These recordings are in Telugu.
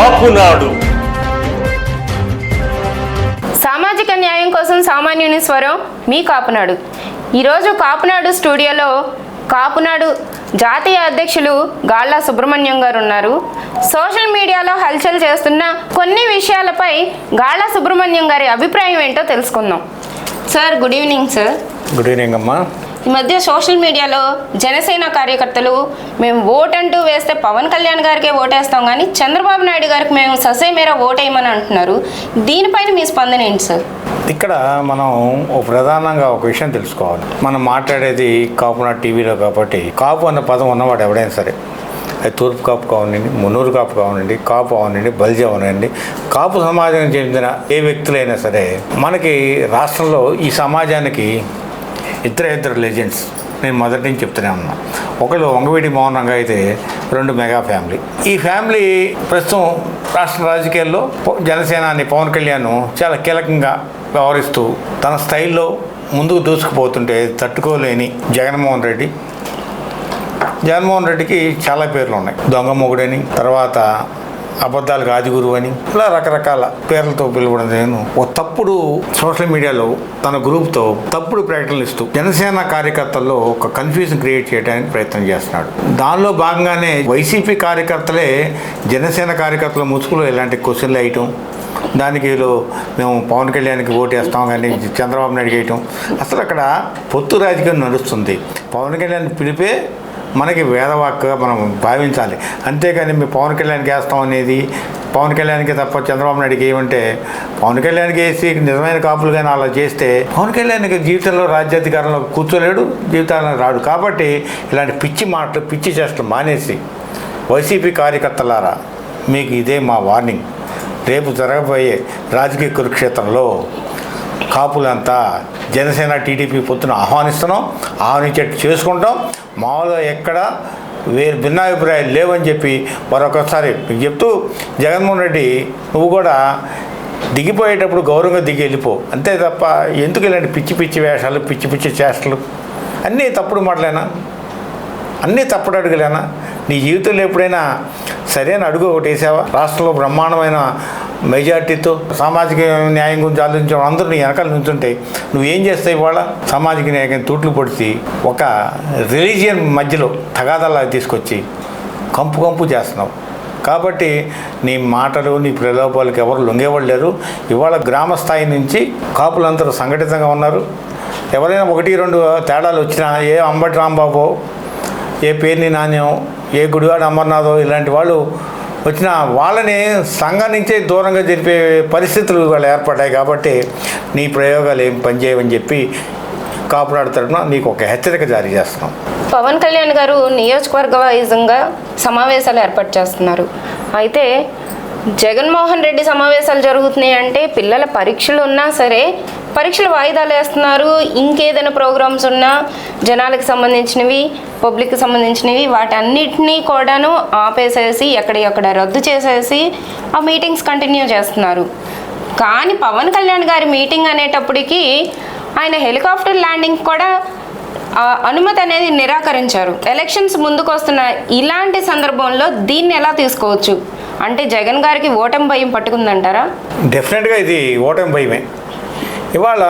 కాపునాడు సామాజిక న్యాయం కోసం సామాన్యుని స్వరం మీ కాపునాడు. ఈరోజు కాపునాడు స్టూడియోలో కాపునాడు జాతీయ అధ్యక్షులు గాళ్ళ సుబ్రహ్మణ్యం గారు ఉన్నారు సోషల్ మీడియాలో హల్చల్ చేస్తున్న కొన్ని విషయాలపై గాళ్ళ సుబ్రహ్మణ్యం గారి అభిప్రాయం ఏంటో తెలుసుకుందాం. Sir good evening sir. Good evening అమ్మా. ఈ మధ్య సోషల్ మీడియాలో జనసేన కార్యకర్తలు మేము ఓట్ అంటూ వేస్తే పవన్ కళ్యాణ్ గారికే ఓటేస్తాం కానీ చంద్రబాబు నాయుడు గారికి మేము ససే మేర ఓటేయమని అంటున్నారు. దీనిపైన మీ స్పందన ఏంటి సార్? ఇక్కడ మనం ఒక ప్రధానంగా ఒక విషయం తెలుసుకోవాలి. మనం మాట్లాడేది కాపునా టీవీలో కాబట్టి కాపు అన్న పదం ఉన్నవాడు ఎవడైనా సరే. అది తూర్పు కాపు కావనండి మునూరు కాపు కావనండి కాపు అవనండి బల్జీ అవనండి. కాపు సమాజానికి చెందిన ఏ వ్యక్తులైనా సరే మనకి రాష్ట్రంలో ఈ సమాజానికి ఇద్దరు ఇద్దరు లెజెండ్స్ నేను మొదటి నుంచి చెప్తూనే ఉన్నా. ఒకళ్ళు వంగవీటి మోహన్ రంగ అయితే రెండు మెగా ఫ్యామిలీ. ఈ ఫ్యామిలీ ప్రస్తుతం రాష్ట్ర రాజకీయాల్లో జనసేనాని పవన్ కళ్యాణ్ చాలా కీలకంగా వ్యవహరిస్తూ తన స్థాయిలో ముందుకు దూసుకుపోతుంటే తట్టుకోలేని జగన్మోహన్ రెడ్డి. జగన్మోహన్ రెడ్డికి చాలా పేర్లు ఉన్నాయి. దొంగ మొగుడని తర్వాత అబద్ధాలకు ఆదిగురు అని. ఇలా రకరకాల పేర్లతో పిలువడం నేను. ఓ తప్పుడు సోషల్ మీడియాలో తన గ్రూప్తో తప్పుడు ప్రకటనలు ఇస్తూ జనసేన కార్యకర్తల్లో ఒక కన్ఫ్యూజన్ క్రియేట్ చేయడానికి ప్రయత్నం చేస్తున్నాడు. దానిలో భాగంగానే వైసీపీ కార్యకర్తలే జనసేన కార్యకర్తల ముసుగులో ఇలాంటి క్వశ్చన్లు వేయటం దానికి వీళ్ళు మేము పవన్ కళ్యాణ్కి ఓటు వేస్తాం కానీ చంద్రబాబు నాయుడు చేయటం అసలు అక్కడ పొత్తు రాజకీయం నడుస్తుంది. పవన్ కళ్యాణ్ పిలిపే మనకి వేదవాక్కుగా మనం భావించాలి. అంతేకాని మేము పవన్ కళ్యాణ్కి వేస్తాం అనేది పవన్ కళ్యాణ్కి తప్ప చంద్రబాబు నాయుడుకి ఏమంటే పవన్ కళ్యాణ్కి వేసి నిజమైన కాపులు కానీ అలా చేస్తే పవన్ కళ్యాణ్కి జీవితంలో రాజ్యాధికారంలో కూర్చోలేడు జీవితాలను రాడు. కాబట్టి ఇలాంటి పిచ్చి మాటలు పిచ్చి చేష్టలు మానేసి వైసీపీ కార్యకర్తలారా మీకు ఇదే మా వార్నింగ్. రేపు జరగబోయే రాజకీయ కురుక్షేత్రంలో కాపులంతా జనసేన టీడీపీ పొత్తును ఆహ్వానిస్తున్నాం ఆహ్వానించేట్టు చేసుకుంటాం. మామూలుగా ఎక్కడ వేరు భిన్నాభిప్రాయాలు లేవని చెప్పి మరొకసారి మీకు చెప్తూ జగన్మోహన్ రెడ్డి నువ్వు కూడా దిగిపోయేటప్పుడు గౌరవంగా దిగి వెళ్ళిపో. అంతే తప్ప ఎందుకు ఇలాంటి పిచ్చి పిచ్చి వేషాలు పిచ్చి పిచ్చి చేష్టలు? అన్నీ తప్పుడు మాటలేనా? అన్నీ తప్పుడు అడుగులేనా? నీ జీవితంలో ఎప్పుడైనా సరైన అడుగు ఒకటి వేసావా? రాష్ట్రంలో బ్రహ్మాండమైన మెజార్టీతో సామాజిక న్యాయం గురించి ఆలోచించడం అందరూ నీ వెనకాల నుంచుంటే నువ్వేం చేస్తావు ఇవాళ? సామాజిక న్యాయం తూట్లు పొడిచి ఒక రిలీజియన్ మధ్యలో తగాదాలా తీసుకొచ్చి కంపు కంపు చేస్తున్నావు. కాబట్టి నీ మాటలు నీ ప్రలోభాలకు ఎవరు లొంగేవాళ్ళు లేరు. ఇవాళ గ్రామ స్థాయి నుంచి కాపులందరూ సంఘటితంగా ఉన్నారు. ఎవరైనా ఒకటి రెండు తేడాలు వచ్చినా ఏ అంబటి రాంబాబు ఏ పేర్ని నాణ్యం ఏ గుడివాడ అమర్నాథో ఇలాంటి వాళ్ళు వచ్చిన వాళ్ళని సంఘం నుంచే దూరంగా జరిపే పరిస్థితులు ఇవాళ ఏర్పడ్డాయి కాబట్టి నీ ప్రయోగాలు ఏం పనిచేయవని చెప్పి కాపునాడు తరఫున నీకు ఒక హెచ్చరిక జారీ చేస్తున్నాం. పవన్ కళ్యాణ్ గారు నియోజకవర్గ వైజంగా సమావేశాలు ఏర్పాటు చేస్తున్నారు. అయితే జగన్మోహన్ రెడ్డి సమావేశాలు జరుగుతున్నాయి అంటే పిల్లల పరీక్షలు ఉన్నా సరే పరీక్షలు వాయిదాలు వేస్తున్నారు. ఇంకేదైనా ప్రోగ్రామ్స్ ఉన్నా జనాలకు సంబంధించినవి పబ్లిక్కి సంబంధించినవి వాటన్నిటినీ కూడాను ఆపేసేసి ఎక్కడెక్కడ రద్దు చేసేసి ఆ మీటింగ్స్ కంటిన్యూ చేస్తున్నారు. కానీ పవన్ కళ్యాణ్ గారి మీటింగ్ అనేటప్పటికి ఆయన హెలికాప్టర్ ల్యాండింగ్ కూడా అనుమతి అనేది నిరాకరించారు. ఎలక్షన్స్ ముందుకు వస్తున్న ఇలాంటి సందర్భంలో దీన్ని ఎలా తీసుకోవచ్చు? అంటే జగన్ గారికి ఓటమి భయం పట్టుకుందంటారా? డెఫినెట్గా ఇది ఓటమి భయమే. ఇవాళ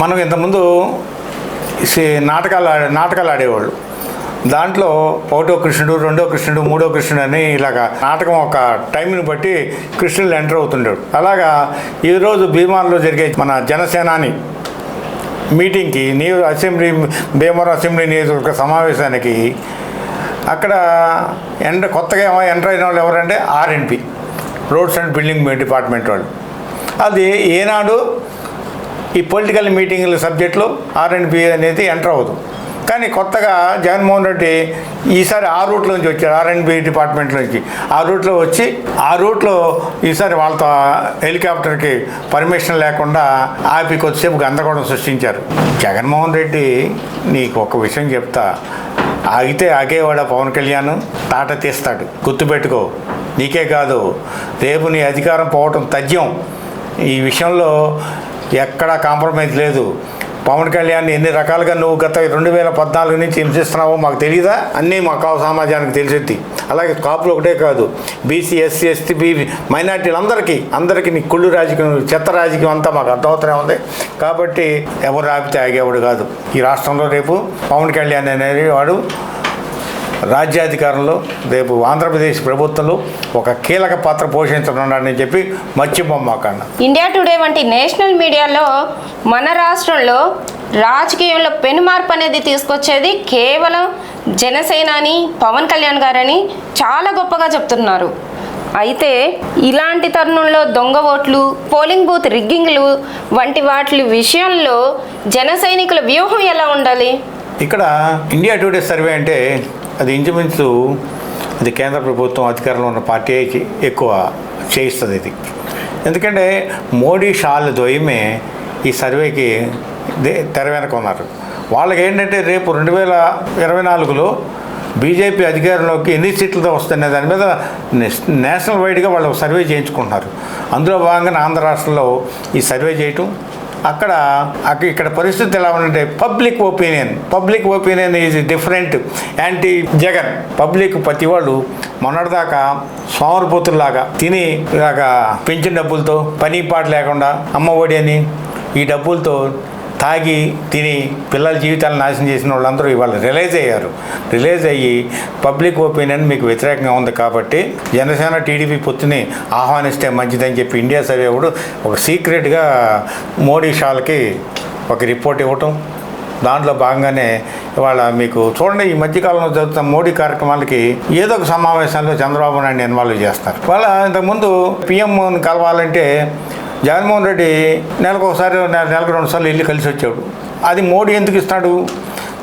మనం ఇంతకుముందు సి- నాటకాలు నాటకాలు ఆడేవాళ్ళు. దాంట్లో ఒకటో కృష్ణుడు రెండో కృష్ణుడు మూడో కృష్ణుడు అని ఇలాగా నాటకం ఒక టైంని బట్టి కృష్ణుడు ఎంటర్ అవుతుండేవాడు అలాగా ఈరోజు భీమాల్లో జరిగే మన జనసేనాని మీటింగ్కి నియో అసెంబ్లీ భీమవరం అసెంబ్లీ నియోజకవర్గ సమావేశానికి అక్కడ ఎండ కొత్తగా ఏమో ఎంటర్ అయిన వాళ్ళు ఎవరంటే R N B roads and building department వాళ్ళు. అది ఏనాడు ఈ పొలిటికల్ మీటింగ్ల సబ్జెక్ట్లో ఆర్ఎన్పి అనేది ఎంటర్ అవ్వదు. కానీ కొత్తగా జగన్మోహన్ రెడ్డి ఈసారి ఆ రూట్లో నుంచి వచ్చారు ఆర్ఎన్బి డిపార్ట్మెంట్ నుంచి. ఆ రూట్లో వచ్చి ఆ రూట్లో ఈసారి వాళ్ళతో హెలికాప్టర్కి పర్మిషన్ లేకుండా ఆపి కొద్దిసేపు గందరగోళం సృష్టించారు. జగన్మోహన్ రెడ్డి నీకు ఒక విషయం చెప్తా ఆగితే ఆగేవాడ పవన్ కళ్యాణ్? తాట తీస్తాడు. గుర్తుపెట్టుకో. నీకే కాదు. రేపు నీ అధికారం పోవటం తథ్యం. ఈ విషయంలో ఎక్కడా కాంప్రమైజ్ లేదు. పవన్ కళ్యాణ్ ఎన్ని రకాలుగా నువ్వు గత రెండు వేల పద్నాలుగు నుంచి హింసిస్తున్నావో మాకు తెలియదా అన్నీ మా కాపు సమాజానికి తెలిసింది అలాగే కాపులు ఒకటే కాదు. బీసీ ఎస్సీ ఎస్టీ బీ మైనార్టీలందరికీ అందరికీ నీ కుళ్ళు రాజకీయం చెత్త రాజకీయం అంతా మాకు అర్థమవుతూనే ఉంది. కాబట్టి ఎవరు ఆపితే ఆగేవాడు కాదు. ఈ రాష్ట్రంలో రేపు పవన్ కళ్యాణ్ అనేది వాడు రాజ్యాధికారంలో రేపు ఆంధ్రప్రదేశ్ ప్రభుత్వంలో ఒక కీలక పాత్ర పోషించనున్నాడని చెప్పి మర్చిపోమ్మాకన్నా ఇండియా టుడే వంటి నేషనల్ మీడియాలో మన రాష్ట్రంలో రాజకీయంలో పెను మార్పు అనేది తీసుకొచ్చేది కేవలం జనసేనాని పవన్ కళ్యాణ్ గారని చాలా గొప్పగా చెప్తున్నారు. అయితే ఇలాంటి తరుణంలో దొంగ ఓట్లు పోలింగ్ బూత్ రిగ్గింగ్లు వంటి వాటి విషయంలో జన సైనికుల వ్యూహం ఎలా ఉండాలి? ఇక్కడ ఇండియా టుడే సర్వే అంటే అది ఇంచుమించు అది కేంద్ర ప్రభుత్వం అధికారంలో ఉన్న పార్టీకి ఎక్కువ చేయిస్తుంది ఇది. ఎందుకంటే మోడీ షాల్ ద్వయమే ఈ సర్వేకి దే- తెర వెనక ఉన్నారు. వాళ్ళకి ఏంటంటే రేపు రెండు వేల ఇరవై నాలుగులో బీజేపీ అధికారంలోకి ఎన్ని సీట్లతో వస్తున్న దాని మీద నేషనల్ వైడ్గా వాళ్ళు సర్వే చేయించుకుంటున్నారు. అందులో భాగంగా ఆంధ్ర రాష్ట్రంలో ఈ సర్వే చేయటం అక్కడ అక్కడ ఇక్కడ పరిస్థితి ఎలా ఉందంటే public opinion public opinion is different anti Jagan public ప్రతి వాళ్ళు మొన్నటిదాకా సోమరిపోతుల్లాగా తిని ఇలాగా పెంచిన డబ్బులతో పని పాట లేకుండా అమ్మ ఒడి అని ఈ డబ్బులతో తాగి తిని పిల్లల జీవితాలను నాశనం చేసిన వాళ్ళందరూ ఇవాళ రిలైజ్ అయ్యారు. రిలైజ్ అయ్యి పబ్లిక్ ఒపీనియన్ మీకు వ్యతిరేకంగా ఉంది కాబట్టి జనసేన టీడీపీ పొత్తుని ఆహ్వానిస్తే మంచిదని చెప్పి ఇండియా సర్వే కూడా ఒక సీక్రెట్గా మోడీ షాల్కి ఒక రిపోర్ట్ ఇవ్వటం. దాంట్లో భాగంగానే ఇవాళ మీకు చూడండి ఈ మధ్యకాలంలో జరుగుతున్న మోడీ కార్యక్రమాలకి ఏదో ఒక సమావేశంలో చంద్రబాబు నాయుడు ఇన్వాల్వ్ చేస్తారు. వాళ్ళ ఇంతకుముందు పిఎంని కలవాలంటే జగన్మోహన్ రెడ్డి నెలకు ఒకసారి నెలకు రెండు సార్లు వెళ్ళి కలిసి వచ్చాడు. అది మోడీ ఎందుకు ఇస్తాడు?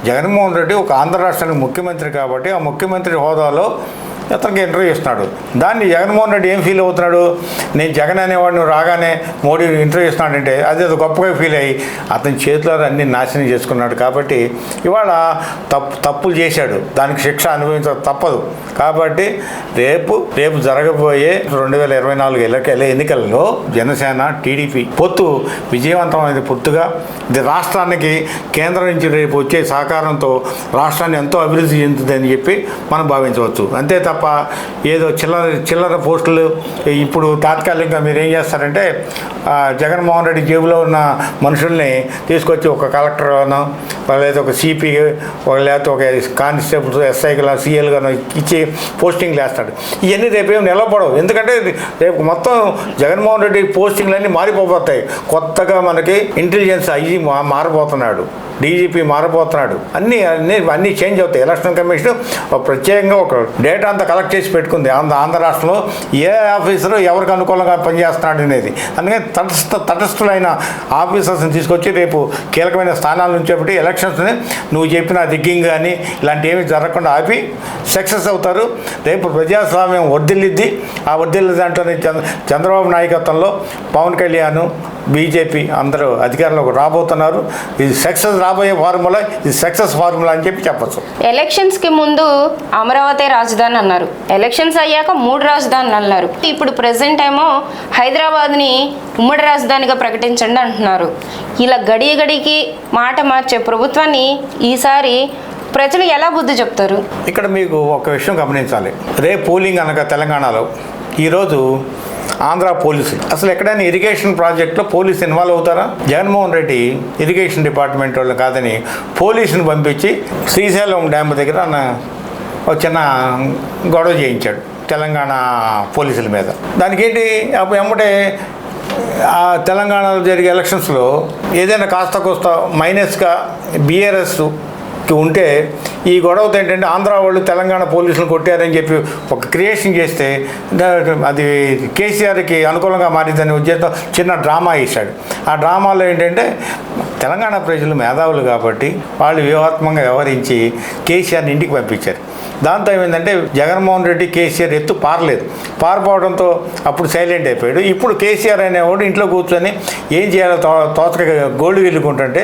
జగన్మోహన్ రెడ్డి ఒక ఆంధ్ర రాష్ట్రానికి ముఖ్యమంత్రి కాబట్టి ఆ ముఖ్యమంత్రి హోదాలో అతనికి ఇంటర్వ్యూ ఇస్తున్నాడు దాన్ని జగన్మోహన్ రెడ్డి ఏం ఫీల్ అవుతున్నాడు? నేను జగన్ అనేవాడిని రాగానే మోడీ ఇంటర్వ్యూ ఇస్తున్నాడంటే అది అది గొప్పగా ఫీల్ అయ్యి అతని చేతిలో అన్ని నాశనం చేసుకున్నాడు కాబట్టి ఇవాళ తప్పు తప్పులు చేశాడు. దానికి శిక్ష అనుభవించ తప్పదు. కాబట్టి రేపు రేపు జరగబోయే రెండు వేల ఇరవై నాలుగు ఎన్నికల ఎన్నికల్లో జనసేన టీడీపీ పొత్తు విజయవంతమైన పొత్తుగా. ఇది రాష్ట్రానికి కేంద్రం నుంచి రేపు వచ్చే సహకారంతో రాష్ట్రాన్ని ఎంతో అభివృద్ధి చెందుతుందని చెప్పి మనం భావించవచ్చు. అంతే తప్ప ఏదో చిల్లర చిల్లర పోస్టులు ఇప్పుడు తాత్కాలికంగా మీరు ఏం చేస్తారంటే జగన్మోహన్ రెడ్డి జేబులో ఉన్న మనుషుల్ని తీసుకొచ్చి ఒక కలెక్టర్గానో లేదా ఒక సిపి ఒక లేకపోతే ఒక కానిస్టేబుల్స్ ఎస్ఐగా సిఎల్గానో ఇచ్చి పోస్టింగ్లు వేస్తాడు. ఇవన్నీ రేపేం నిలబడవు. ఎందుకంటే రేపు మొత్తం జగన్మోహన్ రెడ్డి పోస్టింగ్లన్నీ మారిపోతాయి. కొత్తగా మనకి ఇంటెలిజెన్స్ అయ్యి మా మారిపోతున్నాడు. డీజీపీ మారిపోతున్నాడు. అన్నీ అన్నీ అన్నీ చేంజ్ అవుతాయి. ఎలక్షన్ కమిషన్ ఒక ప్రత్యేకంగా ఒక డేటా అంతా కలెక్ట్ చేసి పెట్టుకుంది. ఆంధ్ర ఆంధ్ర రాష్ట్రంలో ఏ ఆఫీసర్ ఎవరికి అనుకూలంగా పనిచేస్తున్నాడు అనేది. అందుకని తటస్థ తటస్థులైన ఆఫీసర్స్ని తీసుకొచ్చి రేపు కీలకమైన స్థానాల నుంచి ఒకటి ఎలక్షన్స్ని నువ్వు చెప్పిన రిగ్గింగ్ కానీ ఇలాంటి ఏమి జరగకుండా ఆపి సక్సెస్ అవుతారు. రేపు ప్రజాస్వామ్యం వర్ధిల్లిద్ది. ఆ వర్ధిల్లి దాంట్లోనే చంద్ర చంద్రబాబు నాయకత్వంలో పవన్ కళ్యాణ్ బీజేపీ అందరూ అధికారంలోకి రాబోతున్నారు. ఇది సక్సెస్ రాబోయే ఫార్ములా ఇది సక్సెస్ ఫార్ములా అని చెప్పి చెప్పచ్చు. ఎలక్షన్స్కి ముందు అమరావతి రాజధాని అన్నారు. ఎలక్షన్స్ అయ్యాక మూడు రాజధానులు అన్నారు. ఇప్పుడు ప్రెసెంట్ ఏమో హైదరాబాద్ని ఉమ్మడి రాజధానిగా ప్రకటించండి అంటున్నారు. ఇలా గడియ గడికి మాట మార్చే ప్రభుత్వాన్ని ఈసారి ప్రజలు ఎలా బుద్ధి చెప్తారు? ఇక్కడ మీకు ఒక విషయం గమనించాలి. రేపు పోలింగ్ అనగా తెలంగాణలో. ఈరోజు ఆంధ్ర పోలీసులు అసలు ఎక్కడైనా ఇరిగేషన్ ప్రాజెక్ట్లో పోలీసు ఇన్వాల్వ్ అవుతారా? జగన్మోహన్ రెడ్డి ఇరిగేషన్ డిపార్ట్మెంట్ వాళ్ళు కాదని పోలీసుని పంపించి శ్రీశైలం డ్యామ్ దగ్గర ఒక చిన్న గొడవ చేయించాడు తెలంగాణ పోలీసుల మీద. దానికి ఏంటి అప్పుడు ఎమ్మటే ఆ తెలంగాణలో జరిగే ఎలక్షన్స్లో ఏదైనా కాస్త కోస్త మైనస్గా బీఆర్ఎస్కి ఉంటే ఈ గొడవతో ఏంటంటే ఆంధ్ర వాళ్ళు తెలంగాణ పోలీసులు కొట్టారని చెప్పి ఒక క్రియేషన్ చేస్తే అది కేసీఆర్కి అనుకూలంగా మారిందని ఉద్దేశంతో చిన్న డ్రామా వేశాడు. ఆ డ్రామాలో ఏంటంటే తెలంగాణ ప్రజలు మేధావులు కాబట్టి వాళ్ళు వ్యూహాత్మకంగా వ్యవహరించి కేసీఆర్ని ఇంటికి పంపించారు. దాంతో ఏమైందంటే జగన్మోహన్ రెడ్డి కేసీఆర్ ఎత్తు పారలేదు. పారిపోవడంతో అప్పుడు సైలెంట్ అయిపోయాడు. ఇప్పుడు కేసీఆర్ అనేవాడు ఇంట్లో కూర్చొని ఏం చేయాలో తో తోచక గోల్డ్ వెళ్ళుకుంటుంటే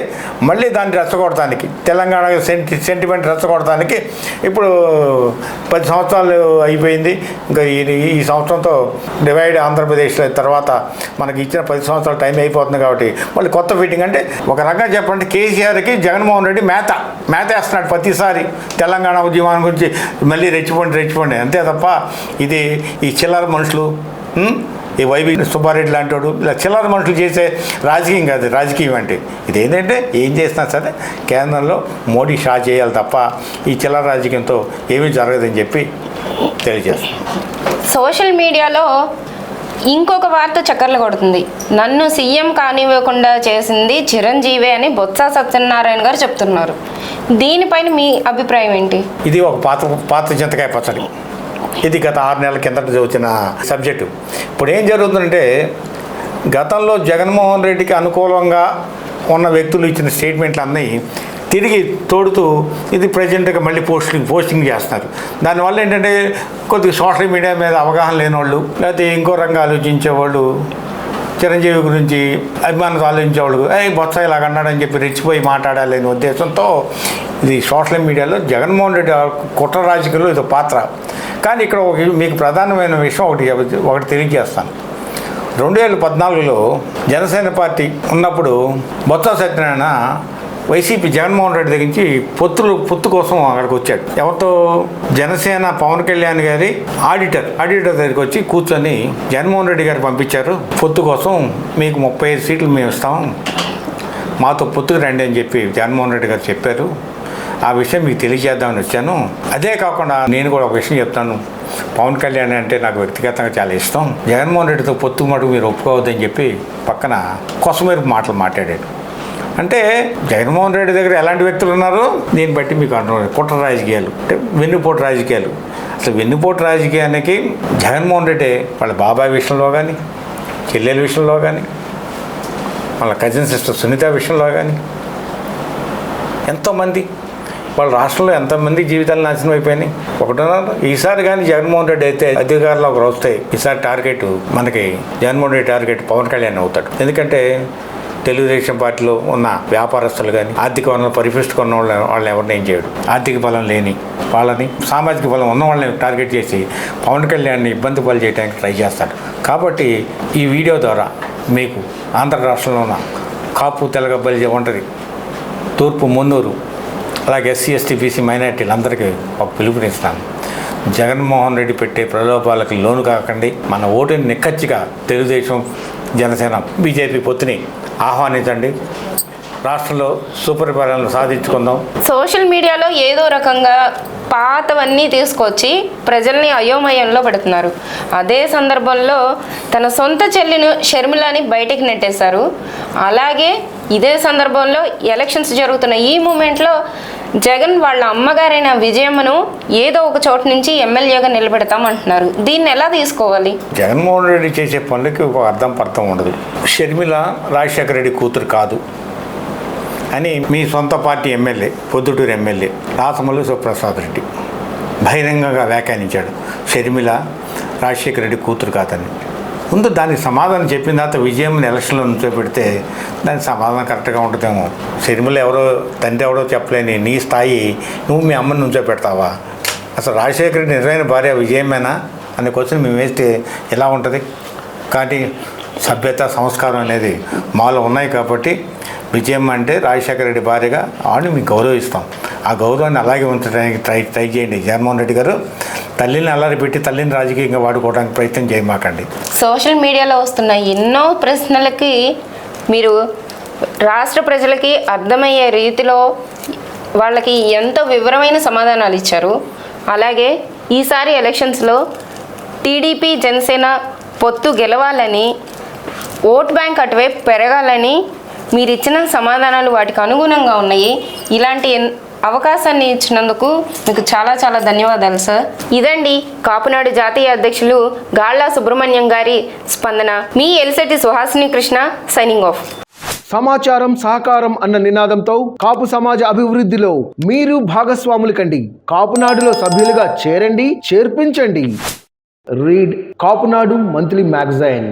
మళ్ళీ దాన్ని రెచ్చగొడటానికి తెలంగాణ సెంటి సెంటిమెంట్ రెచ్చగొడటానికి ఇప్పుడు పది సంవత్సరాలు అయిపోయింది. ఇంకా ఈ సంవత్సరంతో డివైడ్ ఆంధ్రప్రదేశ్లో తర్వాత మనకి ఇచ్చిన పది సంవత్సరాలు టైం అయిపోతుంది కాబట్టి మళ్ళీ కొత్త ఫిట్టింగ్ అంటే ఒక రకంగా చెప్పండి కేసీఆర్కి జగన్మోహన్ రెడ్డి మేత మేత వేస్తున్నాడు ప్రతిసారి తెలంగాణ ఉద్యమాన్ని గురించి. మళ్ళీ రెచ్చిపోండి రెచ్చిపోండి. అంతే తప్ప ఇది ఈ చిల్లర మనుషులు ఈ వైవి సుబ్బారెడ్డి లాంటి వాడు ఇలా చిల్లర మనుషులు చేసే రాజకీయం కాదు రాజకీయం అంటే. ఇది ఏంటంటే ఏం చేసినా సరే కేంద్రంలో మోడీ షా చేయాలి తప్ప ఈ చిల్లర రాజకీయంతో ఏమీ జరగదని చెప్పి తెలియజేస్తాను సోషల్ మీడియాలో ఇంకొక వార్త చక్కర్లు కొడుతుంది. నన్ను సీఎం కానివ్వకుండా చేసింది చిరంజీవి అని బొత్స సత్యనారాయణ గారు చెప్తున్నారు. దీనిపైన మీ అభిప్రాయం ఏంటి? ఇది ఒక పాత పాత చింతకాయ పచ్చడి. ఇది గత ఆరు నెలల కిందట వచ్చిన సబ్జెక్టు ఇప్పుడు ఏం జరుగుతుందంటే గతంలో జగన్మోహన్ రెడ్డికి అనుకూలంగా ఉన్న వ్యక్తులు ఇచ్చిన స్టేట్మెంట్లు అన్నీ తిరిగి తోడుతూ ఇది ప్రజెంట్గా మళ్ళీ పోస్టింగ్ పోస్టింగ్ చేస్తున్నారు. దానివల్ల ఏంటంటే కొద్దిగా సోషల్ మీడియా మీద అవగాహన లేని వాళ్ళు లేకపోతే ఇంకో రంగా ఆలోచించేవాళ్ళు చిరంజీవి గురించి అభిమానులు ఆలోచించేవాళ్ళు ఏ బొత్స ఇలాగ అన్నాడని చెప్పి రెచ్చిపోయి మాట్లాడాలనే ఉద్దేశంతో ఇది సోషల్ మీడియాలో జగన్మోహన్ రెడ్డి కుట్ర రాజకీయాల్లో ఇది పాత్ర. కానీ ఇక్కడ ఒక మీకు ప్రధానమైన విషయం ఒకటి ఒకటి తెలియజేస్తాను. రెండు వేల పద్నాలుగులో జనసేన పార్టీ ఉన్నప్పుడు బొత్స సత్యనారాయణ వైసీపీ జగన్మోహన్ రెడ్డి దగ్గర నుంచి పొత్తులు పొత్తు కోసం అక్కడికి వచ్చాడు. ఎవరితో? జనసేన పవన్ కళ్యాణ్ గారి ఆడిటర్ ఆడిటర్ దగ్గరికి వచ్చి కూర్చొని జగన్మోహన్ రెడ్డి గారు పంపించారు పొత్తు కోసం మీకు ముప్పై ఐదు సీట్లు మేము ఇస్తాం. మాతో పొత్తుకు రండి అని చెప్పి జగన్మోహన్ రెడ్డి గారు చెప్పారు. ఆ విషయం మీకు తెలియజేద్దామని వచ్చాను. అదే కాకుండా నేను కూడా ఒక విషయం చెప్తాను. పవన్ కళ్యాణ్ అంటే నాకు వ్యక్తిగతంగా చాలా ఇష్టం. జగన్మోహన్ రెడ్డితో పొత్తు మటుకు మీరు ఒప్పుకోవద్దని చెప్పి పక్కన కొసమేరు మాటలు మాట్లాడాడు. అంటే జగన్మోహన్ రెడ్డి దగ్గర ఎలాంటి వ్యక్తులు ఉన్నారు? దీన్ని బట్టి మీకు అర్థం కుట్ర రాజకీయాలు. అంటే వెన్నుపోటు రాజకీయాలు. అసలు వెన్నుపోటు రాజకీయానికి జగన్మోహన్ రెడ్డి వాళ్ళ బాబాయ్ విషయంలో కానీ చెల్లెల విషయంలో కానీ వాళ్ళ కజిన్ సిస్టర్ సునీత విషయంలో కానీ ఎంతోమంది వాళ్ళ రాష్ట్రంలో ఎంతమంది జీవితాలు నాశనం అయిపోయినాయి. ఒకటన్నారు ఈసారి కానీ జగన్మోహన్ రెడ్డి అయితే అధికారంలోకి వస్తే ఈసారి టార్గెట్ మనకి జగన్మోహన్ రెడ్డి టార్గెట్ పవన్ కళ్యాణ్ అవుతాడు. ఎందుకంటే తెలుగుదేశం పార్టీలో ఉన్న వ్యాపారస్తులు కానీ ఆర్థిక వనరులు పరిపుష్టి ఉన్న వాళ్ళని ఎవరిని ఏం చేయడు. ఆర్థిక బలం లేని వాళ్ళని సామాజిక బలం ఉన్న వాళ్ళని టార్గెట్ చేసి పవన్ కళ్యాణ్ని ఇబ్బంది పాలు చేయడానికి ట్రై చేస్తాడు. కాబట్టి ఈ వీడియో ద్వారా మీకు ఆంధ్ర రాష్ట్రంలో ఉన్న కాపు తెలగబ్బలి ఒంటరి ఉంటుంది తూర్పు మున్నూరు అలాగే ఎస్సీ ఎస్టీ బీసీ మైనార్టీలు అందరికీ ఒక పిలుపునిస్తాను. జగన్మోహన్ రెడ్డి పెట్టే ప్రలోభాలకు లోను కాకండి. మన ఓటుని నిక్కచ్చిగా తెలుగుదేశం జనసేన బీజేపీ పొత్తుని ఆహ్వానించండి. రాష్ట్రంలో సుపరిపాలన సాధించుకుందాం. సోషల్ మీడియాలో ఏదో రకంగా పాతవన్నీ తీసుకొచ్చి ప్రజల్ని అయోమయంలో పెడుతున్నారు. అదే సందర్భంలో తన సొంత చెల్లిని షర్మిలాని బయటికి నెట్టేశారు. అలాగే ఇదే సందర్భంలో ఎలక్షన్స్ జరుగుతున్న ఈ మూమెంట్లో జగన్ వాళ్ళ అమ్మగారైన విజయమ్మను ఏదో ఒక చోటు నుంచి ఎమ్మెల్యేగా నిలబెడతామంటున్నారు. దీన్ని ఎలా తీసుకోవాలి? జగన్మోహన్ రెడ్డి చేసే పనులకి ఒక అర్థం పర్థం ఉండదు. షర్మిల రాజశేఖర రెడ్డి కూతురు కాదు అని మీ సొంత party MLA Proddatur MLA Rachamallu Suprasad Reddy బహిరంగంగా వ్యాఖ్యానించాడు. షర్మిల రాజశేఖర రెడ్డి కూతురు కాదని. ముందు దానికి సమాధానం చెప్పిన తర్వాత విజయం ఎలక్షన్లో నుంచో పెడితే దానికి సమాధానం కరెక్ట్గా ఉంటుందేమో. సినిమాలు ఎవరో తండ్రి ఎవరో చెప్పలేని నీ స్థాయి నువ్వు మీ అమ్మని నుంచో పెడతావా? అసలు రాజశేఖర రెడ్డి నిజమైన భార్య విజయమేనా? అనే క్వశ్చన్ మేము వేస్తే ఎలా ఉంటుంది? కానీ సభ్యత సంస్కారం అనేది మాలో ఉన్నాయి కాబట్టి విజయం అంటే రాజశేఖర రెడ్డి భార్యగా ఆవిడని మీకు గౌరవిస్తాం. ఆ గౌరవాన్ని అలాగే ఉంచడానికి ట్రై ట్రై చేయండి. జగన్మోహన్ రెడ్డి గారు తల్లిని అల్లరి పెట్టి తల్లిని రాజకీయంగా వాడుకోవడానికి ప్రయత్నం చేయమాకండి సోషల్ మీడియాలో వస్తున్న ఎన్నో ప్రశ్నలకి మీరు రాష్ట్ర ప్రజలకి అర్థమయ్యే రీతిలో వాళ్ళకి ఎంతో వివరమైన సమాధానాలు ఇచ్చారు. అలాగే ఈసారి ఎలక్షన్స్లో టీడీపీ జనసేన పొత్తు గెలవాలని ఓట్ బ్యాంక్ అటువైపు పెరగాలని మీరు ఇచ్చిన సమాధానాలు వాటికి అనుగుణంగా ఉన్నాయి. ఇలాంటి ఎన్- అవకాశాన్ని ఇచ్చినందుకు మీకు చాలా చాలా ధన్యవాదాలు సార్ ఇదండి కాపునాడు జాతీయ అధ్యక్షులు గాళ్ళ సుబ్రహ్మణ్యం గారి స్పందన. మీ ఎల్సెటి సుహాసిని కృష్ణ సైనింగ్ ఆఫ్ సమాచారం సహకారం అన్న నినాదంతో కాపు సమాజ అభివృద్ధిలో మీరు భాగస్వాములు కండి. కాపునాడులో సభ్యులుగా చేరండి చేర్పించండి. Read Kapunadu monthly magazine.